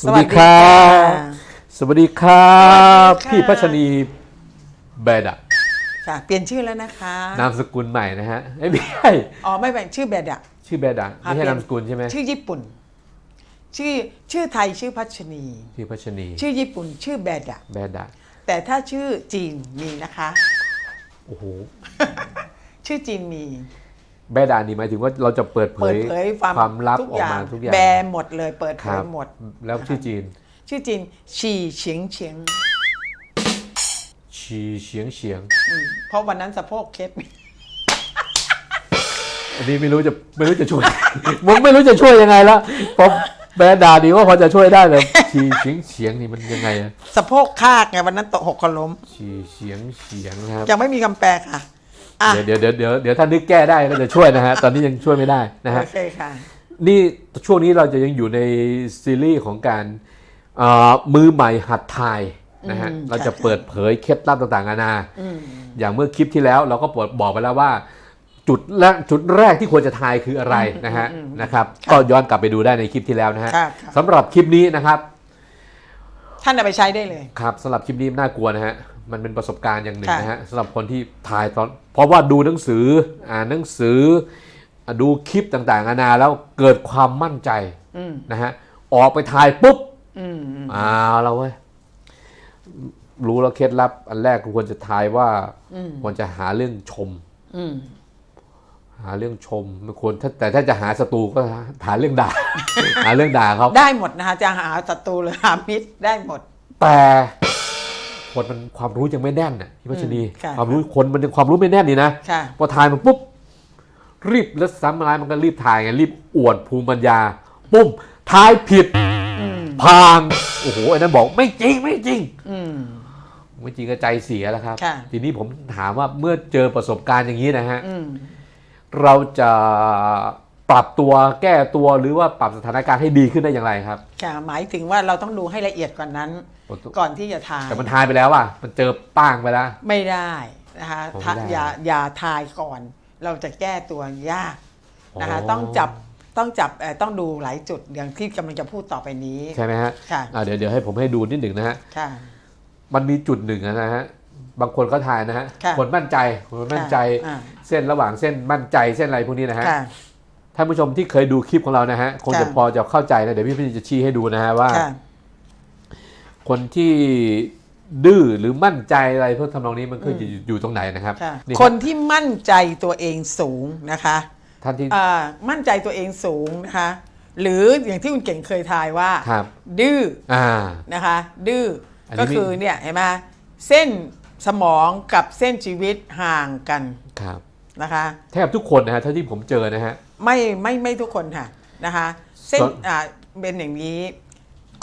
สวัสดีครับ สวัสดีครับ สวัสดีค่ะ พี่พัชนีแบดอะค่ะเปลี่ยนชื่อแล้วนะคะ นามสกุลใหม่นะฮะเอ้ยไม่ใช่อ๋อไม่เป็นชื่อแบดอะชื่อแบดอะไม่ใช่เปลี่ยนนามสกุลใช่ไหมชื่อญี่ปุ่น ชื่อชื่อไทยชื่อพัชนี พี่พัชนีชื่อญี่ปุ่น ชื่อแบดอะแบดอะแต่ถ้าชื่อจีนมีนะคะ โอ้โหชื่อจีนมี แบดอะนี่หมายถึงว่าเราจะเปิดเผเปิยดเผยความความลับทุกอออกย่างมาทุกอย่างแบหมดเลยเปิดเผครัยบหมด แล้วชื่อจีน ชื่อจีนฉี่เฉียงเฉียงชีเฉียงเฉียง อืมเพราะวันนั้นสะโพกเคล็ด อันนี้ไม่รู้จะไม่รู้จะช่วยมึงไม่รู้จะช่วยยังไงแล้วเพราะแบดาดีว่าพอจะช่วยได้เลยชีเฉียงเฉียงนี่มันยังไงอะสะโพกคากไงวันนั้นตกหกคนล้มชีเฉียงเฉียงนะครับ ยังไม่มีคำแปลค่ะ อะ เดี๋ยวเดี๋ยวเดี๋ยวเดี๋ยวถ้านึกแก้ได้ก็จะช่วยนะฮะ ตอนนี้ยังช่วยไม่ได้นะฮะ โอเคค่ะ นี่ช่วงนี้เราจะยังอยู่ในซีรีส์ของการเอ่อมือใหม่หัดทายนะฮะ อืม เราจะค่ะเปิดเผยเคล็ดลับต่างๆนานา อืม อย่างเมื่อคลิปที่แล้วเราก็บอกไปแล้วว่า จุดแรกจุดแรกที่ควรจะทายคืออะไรนะฮะนะครับ ก็ย้อนกลับไปดูได้ในคลิปที่แล้วนะฮะค่ะค่ะ สำหรับคลิปนี้นะครับ ท่านเอาไปใช้ได้เลย ครับสำหรับคลิปนี้น่ากลัวนะฮะ มันเป็นประสบการณ์อย่างหนึ่งค่ะนะฮะสำหรับคนที่ถ่ายตอน เพราะว่าดูหนังสืออ่านหนังสืออะดูคลิปต่างๆนานาแล้วเกิดความมั่นใจอืมนะฮะออกไปถ่ายปุ๊บอืมอืมเอาแล้วเว้ยรู้แล้วเคล็ดลับ อันแรกควรจะทายว่าอืมควรจะหาเรื่องชมอืมหาเรื่องชมไม่ควรถ้าแต่ถ้าจะหาศัตรูก็หาเรื่องด่า หาเรื่องด่าเขาได้หมดนะคะจะหาศัตรูหรือหามิตรได้หมด แต่ คนมันความรู้ยังไม่แน่นน่ะพี่พัชนีอืมค่ะ ความรู้คนมันยังความรู้ไม่แน่นนี่นะค่ะ พอถ่ายมันปุ๊บรีบแล้วซ้ำร้ายมันก็รีบถ่ายไงรีบอวดภูมิปัญญาปุ้มถ่ายผิดอืม พางโอ้โหไอ้นั้นบอกไม่จริงไม่จริง อืม ไม่จริงก็ใจเสียแล้วครับ ค่ะ ทีนี้ผมถามว่าเมื่อเจอประสบการณ์อย่างนี้นะฮะ อืม เราจะ ปรับตัวแก้ตัวหรือว่าปรับสถานการณ์ให้ดีขึ้นได้อย่างไรครับ ค่ะหมายถึงว่าเราต้องดูให้ละเอียดกว่านั้นก่อนที่จะทายแต่มันทายไปแล้วอะมันเจอป้างไปแล้ว ไม่ได้นะคะผมถ้าไม่ได้อย่าอย่าทายก่อน เราจะแก้ตัวยากนะคะอ๋อ ต้องจับต้องจับเอ่อต้องดูหลายจุดอย่างที่กำลังจะพูดต่อไปนี้ใช่ไหมฮะค่ะอะเดี๋ยวเดี๋ยวให้ผมให้ดูนิดหนึ่งนะฮะ ค่ะ มันมีจุดหนึ่งนะฮะ บางคนก็ทายนะฮะค่ะ คนมั่นใจคนมั่นใจ อ่าเส้นระหว่างเส้นมั่นใจเส้นอะไรพวกนี้นะฮะ ค่ะ ท่านผู้ชมที่เคยดูคลิปของเรานะฮะคงจะค่ะพอจะเข้าใจนะเดี๋ยวพี่พี่จะชี้ให้ดูนะฮะว่าค่ะคนที่ดื้อหรือมั่นใจอะไรพวกทำนองนี้มันคืออยู่อยู่ตรงไหนนะครับค่ะนี่คนที่มั่นใจตัวเองสูงนะคะท่านที่อ่ามั่นใจตัวเองสูงนะคะหรืออย่างที่คุณเก่งเคยทายว่าครับดื้ออ่านะคะ ดื้ออนนี้ก็คือเนี่ยเห็นไหมเส้นสมองกับเส้นชีวิตห่างกันครับนะคะ แทบทุกคนนะฮะเท่าที่ผมเจอนะฮะ ไม่ไม่ไม่ทุกคนค่ะนะคะเส้นส่วนอ่าเป็นอย่างนี้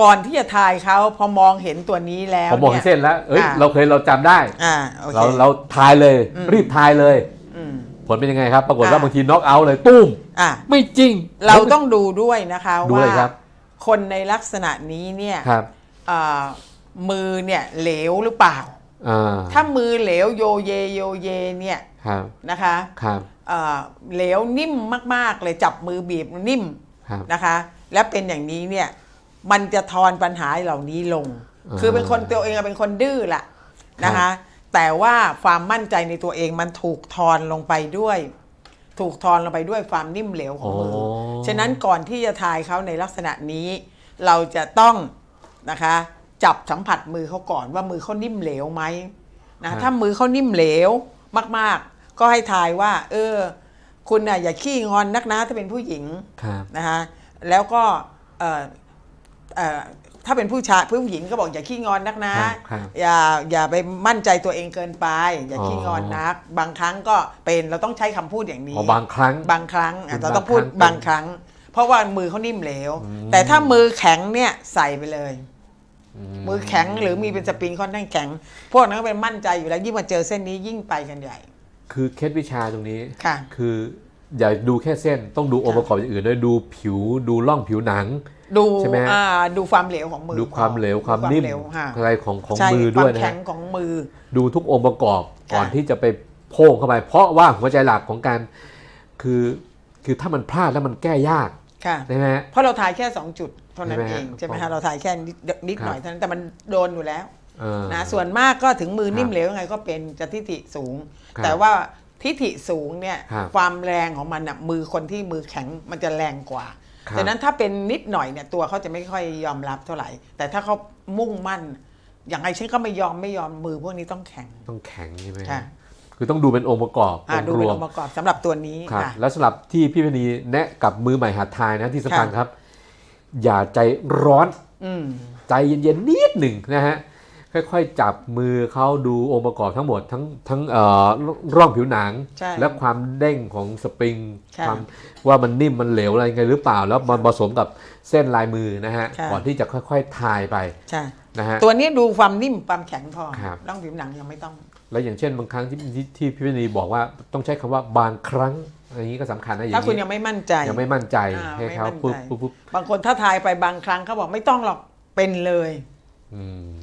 ก่อนที่จะทายเขาพอมองเห็นตัวนี้แล้วผมบอกยให้เส้นแล้วเอ้ยอ่าเราเคยเราจำได้อ่าโอเคเราเราทายเลย รีบทายเลยอืมผลเป็นยังไงครับ ปรากฏว่าอ่าบางทีน็อกเอาท์เลยตุ้มอ่าไม่จริง เราต้องดูด้วยนะคะดูว่าเลยครับคนในลักษณะนี้เนี่ยครับอ่ามือเนี่ยเหลวหรือเปล่าอ่าถ้ามือเหลวโยเยโยเยเนี่ย ครับนะคะครับอ่าเหลวนิ่มมากๆเลยจับมือบีบนิ่มครับนะคะ และเป็นอย่างนี้เนี่ยมันจะทอนปัญหาเหล่านี้ลงอ่าคือเป็นคนตัวเองเป็นคนดื้อแหละนะคะ แต่ว่าความมั่นใจในตัวเองมันถูกทอนลงไปด้วย ถูกทอนลงไปด้วยความนิ่มเหลวของมืออฉะนั้นก่อนที่จะทายเขาในลักษณะนี้ เราจะต้องนะคะ จับสัมผัสมือเขาก่อนว่ามือเขานิ่มเหลวไหมนะถ้ามือเขานิ่มเหลวมากๆ ก็ให้ทายว่า เออ คุณน่ะอย่าขี้งอนนักนะถ้าเป็นผู้หญิงครับนะคะแล้วก็เอ่อเอ่อถ้าเป็นผู้ชายผู้หญิงก็บอกอย่าขี้งอนนักนะ ครับครับอย่าอย่าไปมั่นใจตัวเองเกินไป อย่าอ๋อขี้งอนนัก บางครั้งก็เป็นเราต้องใช้คำพูดอย่างนี้ อ๋อบางครั้ง บางครั้งอะเป็นเราต้องพูดบาบางงคครั้รั้ง ง เพราะว่ามือเขานิ่มเหลว แต่ถ้ามือแข็งเนี่ยใส่ไปเลย มือแข็งหรือมีเป็นสปริงค่อนข้างแข็ง พวกนั้นก็เป็นมั่นใจอยู่แล้วยิ่งมาเจอเส้นนี้ยิ่งไปกันใหญ่ คือเคล็ดวิชาตรงนี้ค่ะ คืออย่าดูแค่เส้นต้องดูองค์ประกอบอย่างอื่นด้วยดูผิวดูร่องผิวหนัง ดูใช่ไหมฮะอ่าดูความเหลวของมือดูความเหลวความดูนิ่มเหลวค่ะอะไรของของใช่มือคด้วาวยมนะแข็ฮะงของมือ ดูทุกองค์ประกอบก่อนค่ะ ที่จะไปโพ่งเข้าไป เพราะว่าหัวใจหลักของการคือคือถ้ามันพลาดแล้วมันแก้ยากค่ะ ใช่ไหมฮะ เพราะเราถ่ายแค่ 2 จุดเท่านั้นใช่ไหมเอฮะงใช่ไหมผมฮะเราถ่ายแค่นิดนิดครับหน่อยเท่านั้นแต่มันโดนอยู่แล้วเออ นะส่วนมากก็ถึงมือนิ่คมรับเหลวยังไงก็เป็นจะทิฐิสูงครับแต่ว่าทิฐิสูงเนี่ยครับความแรงของมันอะมือคนที่มือแข็งมันจะแรงกว่าครับดังนั้นถ้าเป็นนิดหน่อยเนี่ยตัวเขาจะไม่ค่อยยอมรับเท่าไหร่ แต่ถ้าเขามุ่งมั่น อย่างไรฉันก็ไม่ยอมไม่ยอมมือพวกนี้ต้องแข็ง ต้องแข็งใช่ไหมฮะค่ะคือต้องดูเป็นองค์ประกอบอ่าองค์ดูรเป็นวอมงค์ประกอบสำหรับตัวนี้ครับค่ะแล้วสำหรับที่พี่พนีแนะกับมือใหม่หัดทายนะที่สำคัญค่ะครับ อย่าใจร้อนอืมใจเย็นๆนิดหนึ่งนะฮะ ค่อยๆ จับมือเขาดูองค์ประกอบทั้งหมดทั้งทั้งเอ่อร่องผิวหนังใช่และความเด้งของสปริงค่ะความว่ามันนิ่มมันเหลวอะไรยังไงหรือเปล่า แล้วมันผสมกับเส้นลายมือนะฮะค่ะก่อนที่จะค่อยๆทายไปใช่นะฮะตัวนี้ดูความนิ่มความแข็งพอครับร่องผิวหนังยังไม่ต้อง แล้วอย่างเช่นบางครั้งที่ที่ที่พี่พนีบอกว่าต้องใช้คำว่าบางครั้งอย่างนี้ก็สำคัญนะอย่าถ้างคุณนี้ยังไม่มั่นใจยังไม่มั่นใจอ่าให้เขาไม่มั่นปุ๊บใจปุ๊บปุ๊บบางคนถ้าทายไปบางครั้งเขาบอกไม่ต้องหรอกเป็นเลยอืม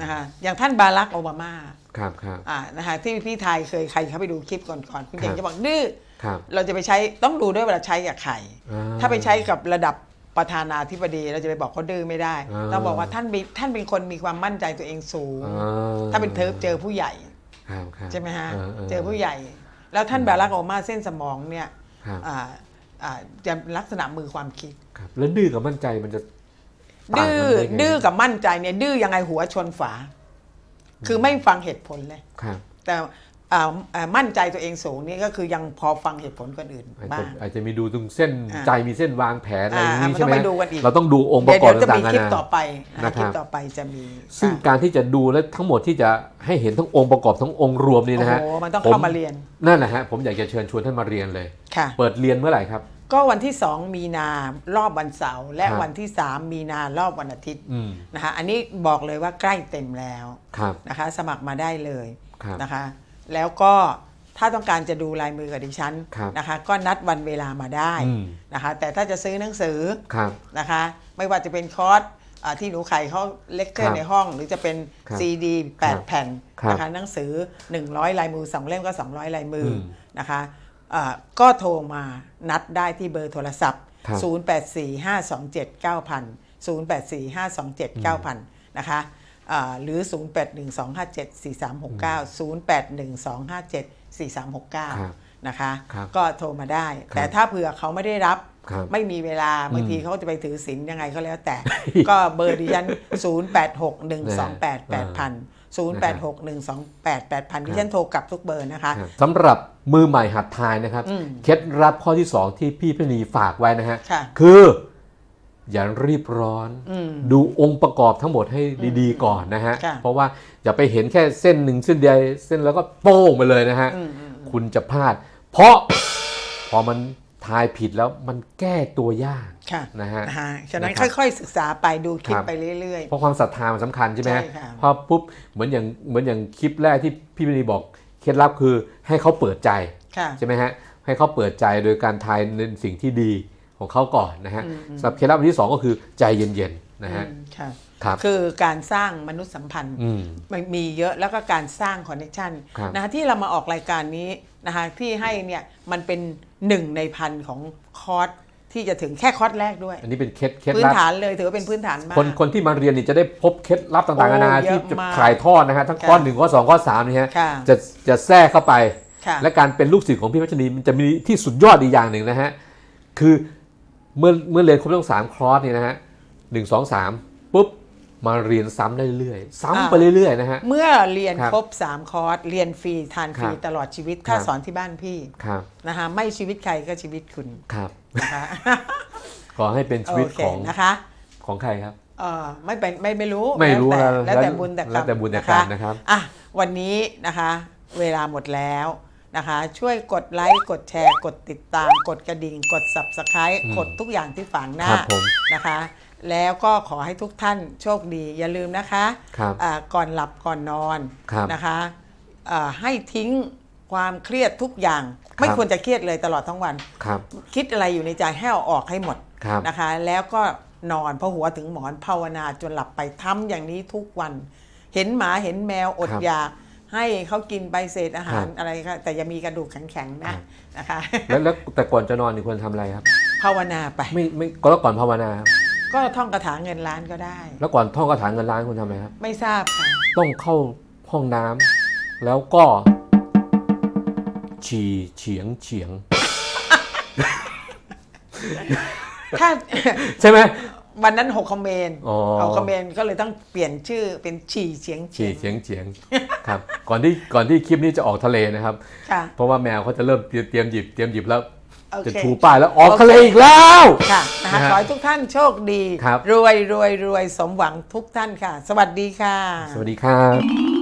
นะคะอย่างท่านบารักโอบามาครับครับอ่านะคะที่พี่ทายเคยใครเข้าไปดูคลิปก่อนๆคุณครัเก่งบจะบอกดื้อครับเราจะไปใช้ต้องดูด้วยเวลาใช้กับใครอ่ถ้าไปใช้กับระดับประธานาธิบดีเราจะไปบอกเขาดื้อไม่ได้อ่าต้องบอกว่าท่านมีท่านเป็นคนมีความมั่นใจตัวเองสูงอ่ถ้าเป็นเธอเจอผู้ใหญ่ครับครับใช่ไหมฮะออเจอผู้ใหญ่ แล้วท่านบารักโอบามาเส้นสมองเนี่ยครับอ่าอ่าจะลักษณะมือความคิดครับแล้วดื้อกับมั่นใจมันจะต่าง ดื้กัอนไงดื้อกับมั่นใจเนี่ยดื้อยังไงหัวชนฝา คือไม่ฟังเหตุผลเลยครับ แต่อ่าอ่ามั่นใจตัวเองสูงนี่ก็คือยังพอฟังเหตุผลคนอื่นอาจบ้าจะงอาจจะมีดูตรงเส้นอ่าใจมีเส้นวางแผนอะไรอย่างอ่านี้มันใช่ต้องไหมไปดูกันอีกเราต้องดูองค์ประเดี๋ยวกอบเดี๋ยวจะต่ามีงๆนาคลิปนาต่อไปนะนะครับคลิปต่อไปจะมี ซึ่งค่ะการที่จะดูและทั้งหมดที่จะให้เห็นทั้งองค์ประกอบทั้งองค์รวมนี่โอ้นะฮะโหมันต้องผเข้ามาเรียนนั่นแหละฮะผมอยากจะเชิญชวนท่านมาเรียนเลยค่ะเปิดเรียนเมื่อไหร่ครับ ก็วันที่ 2 มีนารอบวันเสาร์และครับวันที่ 3 มีนารอบวันอาทิตย์อืมนะคะอันนี้บอกเลยว่าใกล้เต็มแล้วครับนะคะ สมัครมาได้เลยครับนะคะ แล้วก็ถ้าต้องการจะดูลายมือกับดิฉันครับนะคะ ก็นัดวันเวลามาได้อืมนะคะ แต่ถ้าจะซื้อหนังสือครับนะคะ ไม่ว่าจะเป็นคอร์สอ่าที่หนูไข่เขาเลคเชอครัร์บในห้องหรือจะเป็นครับซีดีครับ8แผ่นครับนะคะหนังสือ 100 ลายมือ 2 เล่มก็ 200 ลายมืออมนะคะอ่า ก็โทรมานัดได้ที่เบอร์โทรศัพท์ครับ0845279000 0845279000 นะคะอ่าหรือ 0812574369 0812574369 นะคะครับก็โทรมาได้ครับแต่ถ้าเผื่อเขาไม่ได้รับครับไม่มีเวลาบางอืมทีเขาจะไปถือศีลยังไงก็แล้วแต่ ก็เบอร์ดิฉัน 0 8 6 1 2 8 8 0 0 0 8 6 1 2 8 8 0 0ดิฉันโทรกลับทุกเบอร์นะคะครับสำหรับ มือใหม่หัดทายนะครับอืมเคล็ดลับข้อที่2ที่พี่พนีฝากไว้นะฮะค่ะคืออย่ารีบร้อนอืมดูองค์ประกอบทั้งหมดให้ดีๆ ก่อนนะฮะค่ะเพราะว่าอย่าไปเห็นแค่เส้นหนึ่งเส้นเดียวเส้นแล้วก็โป้งไปเลยนะฮะอืมอืมคุณจะพลาด เพราะพอมันทายผิดแล้วมันแก้ตัวยากค่ะนะฮะอ่าฉะนั้นนะครับค่อยๆ ศึกษาไปดูคลิปครับไปเรื่อยเพราะความศรัทธามันสำคัญใช่ไหมฮะใช่ค่ะพอปุ๊บเหมือนอย่างเหมือนอย่างคลิปแรกที่พี่มณีบอก เคล็ดลับคือให้เขาเปิดใจๆค่ะใช่ไหมฮะให้เขาเปิดใจโดยการทายในสิ่งที่ดีของเขาก่อนนะฮะสำหรับเคล็ดลับอันที่สองก็คือใจเย็นๆนะฮะอืมค่ะครับคือการสร้างมนุษยสัมพันธ์อืมมันมีเยอะแล้วก็การสร้างคอนเนคชันครับนะคะที่เรามาออกรายการนี้นะคะที่ให้เนี่ยมันเป็นหนึ่งในพันของคอร์ส ที่จะถึงแค่คอร์สแรกด้วย อันนี้เป็นเคล็ดเคล็ดพื้นลับฐานเลยถือว่าเป็นพื้นฐานมาก คนคนที่มาเรียนนี่จะได้พบเคล็ดลับต่างๆโอ้นานาเยอะที่จะมากถ่ายทอดนะฮะทั้งค่ะข้อหนึ่งข้อสองข้อสามนี่ฮะค่ะจะจะแทรกเข้าไป ค่ะ และการเป็นลูกศิษย์ของพี่พัชนีมันจะมีที่สุดยอดอีกอย่างหนึ่งนะฮะคือเมื่อเมื่อเรียนครบทั้งสามคอร์สเนี่ยนะฮะหนึ่งสองสามปุ๊บมาเรียนซ้ำได้เรื่อยๆซ้ำไปเรื่อยๆนะฮะ เมื่อเรียนครับครบ 3 คอร์ส เรียนฟรีทานฟรีครับตลอดชีวิต ถ้าครับ สอนที่บ้านพี่ครับนะคะไม่ชีวิตใครก็ชีวิตคุณ ครับ นะคะ ขอให้เป็นชีวิตโอเคของนะคะของใครครับ เออไม่เป็นไม่ไม่รู้ไม่รู้แล้วแล้แต่วแล้วแต่บุญแต่กรรมแล้วแต่บุญแต่กรรมนะครับ อะวันนี้นะคะ เวลาหมดแล้วนะคะ ช่วยกดไลค์กดแชร์กดติดตาม กดกระดิ่ง กด subscribe อืมกดทุกอย่างที่ฝังหน้าครับผม นะคะ แล้วก็ขอให้ทุกท่านโชคดีอย่าลืมนะคะครับ อ่าก่อนหลับก่อนนอนครับ นะคะอ่าให้ทิ้ง ความเครียดทุกอย่าง ไม่ครับควรจะเครียดเลยตลอดทั้งวันครับ คิดอะไรอยู่ในใจให้เอาออกให้หมดครับนะคะ แล้วก็นอนเพราะหัวถึงหมอนภาวนาจนหลับไปทำอย่างนี้ทุกวัน เห็นหมาเห็นแมวอดครับอยากให้เขากินใบเศษอาหารครับอะไรค่ะแต่อย่ามีกระดูกแข็งๆครันะบนะคะแล้วแล้วแต่ก่อนจะนอนนี่ควรทำอะไรครับภภาวนาไปไม่ไม่ก็แล้วก่อนภาวนาครับก็ท่องคาถาเงินล้านก็ได้ แล้วก่อนท่องคาถาเงินล้านคุณทำไงครับ ไม่ทราบค่ะ ต้องเข้าห้องน้ำแล้วก็ ฉี่เฉียงเฉียง ถ้า ใช่ไหม วันนั้นหกคอมเมนต์อ๋อ เอาคอมเมนต์ก็เลยต้องเปลี่ยนชื่อเป็นฉี่เฉียงฉี่เฉียงเฉียงครับ ก่อนที่ก่อนที่คลิปนี้จะออกทะเลนะครับ ค่ะ เพราะว่าแมวเขาจะเริ่มเตรียมเตรียมหยิบเตรียมหยิบแล้ว โอเค จะชูป้ายแล้วออกทะเลอีกแล้ว ค่ะนะคะนะฮะขอให้ทุกท่านโชคดี ครับ รวยรวยรวยสมหวังทุกท่านค่ะ สวัสดีค่ะ สวัสดีครับ